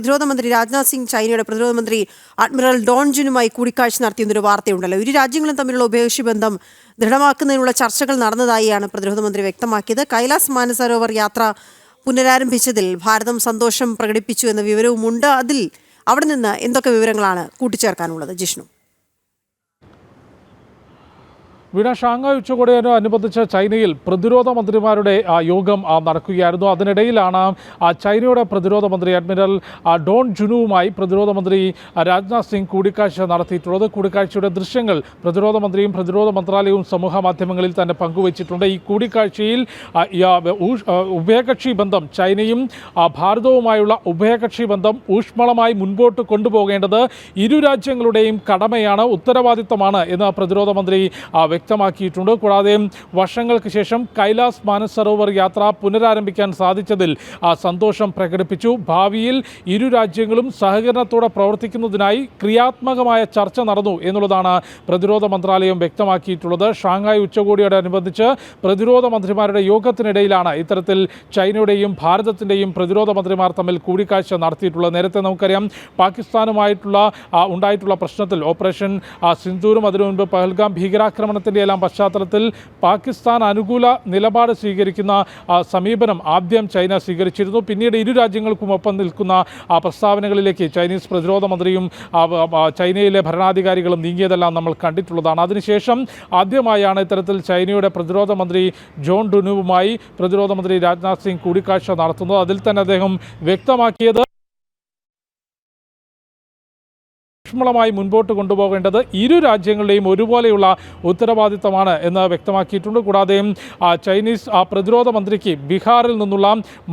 പ്രതിരോധ മന്ത്രി രാജ്നാഥ് സിംഗ് ചൈനയുടെ പ്രതിരോധ മന്ത്രി അഡ്മിറൽ ഡോൺജുനുമായി കൂടിക്കാഴ്ച നടത്തിയെന്നൊരു വാർത്തയുണ്ടല്ലോ. ഇരു രാജ്യങ്ങളും തമ്മിലുള്ള ഉഭയകക്ഷി ബന്ധം ദൃഢമാക്കുന്നതിനുള്ള ചർച്ചകൾ നടന്നതായാണ് പ്രതിരോധ മന്ത്രി വ്യക്തമാക്കിയത്. കൈലാസ് മാനസരോവർ യാത്ര പുനരാരംഭിച്ചതിൽ ഭാരതം സന്തോഷം പ്രകടിപ്പിച്ചു എന്ന വിവരവുമുണ്ട്. അതിൽ അവിടെ നിന്ന് എന്തൊക്കെ വിവരങ്ങളാണ് കൂട്ടിച്ചേർക്കാനുള്ളത്? ജിഷ്ണു. വീണ ഷാങ്ഹായ് ഉച്ചകോടിയോടനുബന്ധിച്ച് ചൈനയിൽ പ്രതിരോധ മന്ത്രിമാരുടെ യോഗം നടക്കുകയായിരുന്നു. അതിനിടയിലാണ് ചൈനയുടെ പ്രതിരോധ മന്ത്രി അഡ്മിറൽ ഡോൺ ജുനുവുമായി പ്രതിരോധ മന്ത്രി രാജ്നാഥ് സിംഗ് കൂടിക്കാഴ്ച നടത്തിയിട്ടുള്ളത്. കൂടിക്കാഴ്ചയുടെ ദൃശ്യങ്ങൾ പ്രതിരോധ മന്ത്രിയും പ്രതിരോധ മന്ത്രാലയവും സമൂഹ മാധ്യമങ്ങളിൽ തന്നെ പങ്കുവച്ചിട്ടുണ്ട്. ഈ കൂടിക്കാഴ്ചയിൽ ഉഭയകക്ഷി ബന്ധം ചൈനയും ഭാരതവുമായുള്ള ഉഭയകക്ഷി ബന്ധം ഊഷ്മളമായി മുൻപോട്ട് കൊണ്ടുപോകേണ്ടത് ഇരു രാജ്യങ്ങളുടെയും കടമയാണ് ഉത്തരവാദിത്തമാണ് എന്ന് പ്രതിരോധ മന്ത്രി വ്യക്തമാക്കിയിട്ടുണ്ട്. കൂടാതെ വർഷങ്ങൾക്ക് ശേഷം കൈലാസ് മാനസരോവർ യാത്ര പുനരാരംഭിക്കാൻ സാധിച്ചതിൽ ആ, സന്തോഷം പ്രകടിപ്പിച്ചു. ഭാവിയിൽ ഇരു രാജ്യങ്ങളും സഹകരണത്തോടെ പ്രവർത്തിക്കുന്നതിനായി ക്രിയാത്മകമായ ചർച്ച നടന്നു എന്നുള്ളതാണ് പ്രതിരോധ മന്ത്രാലയം വ്യക്തമാക്കിയിട്ടുള്ളത്. ഷാങ്ഹായ് ഉച്ചകോടിയോടനുബന്ധിച്ച് പ്രതിരോധ മന്ത്രിമാരുടെ യോഗത്തിനിടയിലാണ് ഇത്തരത്തിൽ ചൈനയുടെയും ഭാരതത്തിന്റെയും പ്രതിരോധ മന്ത്രിമാർ തമ്മിൽ കൂടിക്കാഴ്ച നടത്തിയിട്ടുള്ളത്. നേരത്തെ നമുക്കറിയാം പാകിസ്ഥാനുമായിട്ടുള്ള ഉണ്ടായിട്ടുള്ള പ്രശ്നത്തിൽ ഓപ്പറേഷൻ സിന്ധൂരും അതിനു മുൻപ് പഹൽഗാം ഭീകരാക്രമണത്തിന്റെ എല്ലാം പശ്ചാത്തലത്തിൽ പാകിസ്ഥാൻ അനുകൂല നിലപാട് സ്വീകരിക്കുന്ന സമീപനം ആദ്യം ചൈന സ്വീകരിച്ചിരുന്നു. പിന്നീട് ഇരു രാജ്യങ്ങൾക്കും ഒപ്പം നിൽക്കുന്ന പ്രസ്താവനകളിലേക്ക് ചൈനീസ് പ്രതിരോധ മന്ത്രിയും ചൈനയിലെ ഭരണാധികാരികളും നീങ്ങിയതെല്ലാം നമ്മൾ കണ്ടിട്ടുള്ളതാണ്. അതിനുശേഷം ആദ്യമായാണ് ഇത്തരത്തിൽ ചൈനയുടെ പ്രതിരോധ മന്ത്രി ജോൺ ഡുനുവുമായി പ്രതിരോധ മന്ത്രി രാജ്നാഥ് സിംഗ് കൂടിക്കാഴ്ച നടത്തുന്നത്. അതിൽ തന്നെ അദ്ദേഹം വ്യക്തമാക്കിയത് ഊഷ്മളമായി മുൻപോട്ട് കൊണ്ടുപോകേണ്ടത് ഇരു രാജ്യങ്ങളുടെയും ഒരുപോലെയുള്ള ഉത്തരവാദിത്തമാണ് എന്ന് വ്യക്തമാക്കിയിട്ടുണ്ട്. കൂടാതെ ചൈനീസ് പ്രതിരോധ മന്ത്രിക്ക് ബീഹാറിൽ നിന്നുള്ള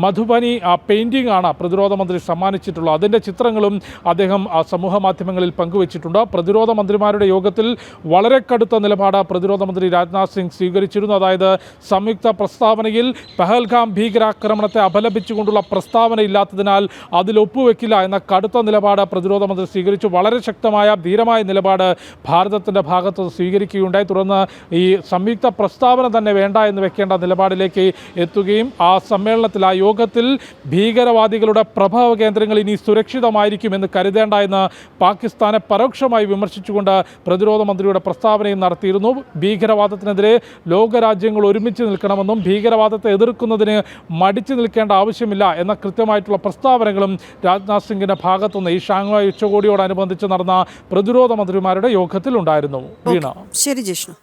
മധുബനി പെയിന്റിംഗ് ആണ് പ്രതിരോധ മന്ത്രി സമ്മാനിച്ചിട്ടുള്ളത്. അതിന്റെ ചിത്രങ്ങളും അദ്ദേഹം സമൂഹ മാധ്യമങ്ങളിൽ പങ്കുവച്ചിട്ടുണ്ട്. പ്രതിരോധ മന്ത്രിമാരുടെ യോഗത്തിൽ വളരെ കടുത്ത നിലപാട് പ്രതിരോധ മന്ത്രി രാജ്നാഥ് സിംഗ് സ്വീകരിച്ചിരുന്നു. അതായത് സംയുക്ത പ്രസ്താവനയിൽ പെഹൽഗാം ഭീകരാക്രമണത്തെ അപലപിച്ചുകൊണ്ടുള്ള പ്രസ്താവന ഇല്ലാത്തതിനാൽ അതിൽ ഒപ്പുവെക്കില്ല എന്ന കടുത്ത നിലപാട് പ്രതിരോധ മന്ത്രി സ്വീകരിച്ചു. വളരെ ശക്തമായ ധീരമായ നിലപാട് ഭാരതത്തിന്റെ ഭാഗത്ത് സ്വീകരിക്കുകയുണ്ടായി. തുടർന്ന് ഈ സംയുക്ത പ്രസ്താവന തന്നെ വേണ്ട എന്ന് വെക്കേണ്ട നിലപാടിലേക്ക് എത്തുകയും ആ സമ്മേളനത്തിൽ ആ യോഗത്തിൽ ഭീകരവാദികളുടെ പ്രഭവ കേന്ദ്രങ്ങൾ ഇനി സുരക്ഷിതമായിരിക്കും എന്ന് കരുതേണ്ട എന്ന് പാകിസ്ഥാനെ പരോക്ഷമായി വിമർശിച്ചുകൊണ്ട് പ്രതിരോധ മന്ത്രിയുടെ പ്രസ്താവനയും നടത്തിയിരുന്നു. ഭീകരവാദത്തിനെതിരെ ലോകരാജ്യങ്ങൾ ഒരുമിച്ച് നിൽക്കണമെന്നും ഭീകരവാദത്തെ എതിർക്കുന്നതിന് മടിച്ചു നിൽക്കേണ്ട ആവശ്യമില്ല എന്ന കൃത്യമായിട്ടുള്ള പ്രസ്താവനകളും രാജ്നാഥ് സിംഗിന്റെ ഭാഗത്തുനിന്ന് ഈ ഷാങ്ഹായ് ഉച്ചകോടിയോടനുബന്ധിച്ച് നടന്ന പ്രതിരോധ മന്ത്രിമാരുടെ യോഗത്തിൽ ഉണ്ടായിരുന്നു വീണ ശരി ജിഷ്ണു.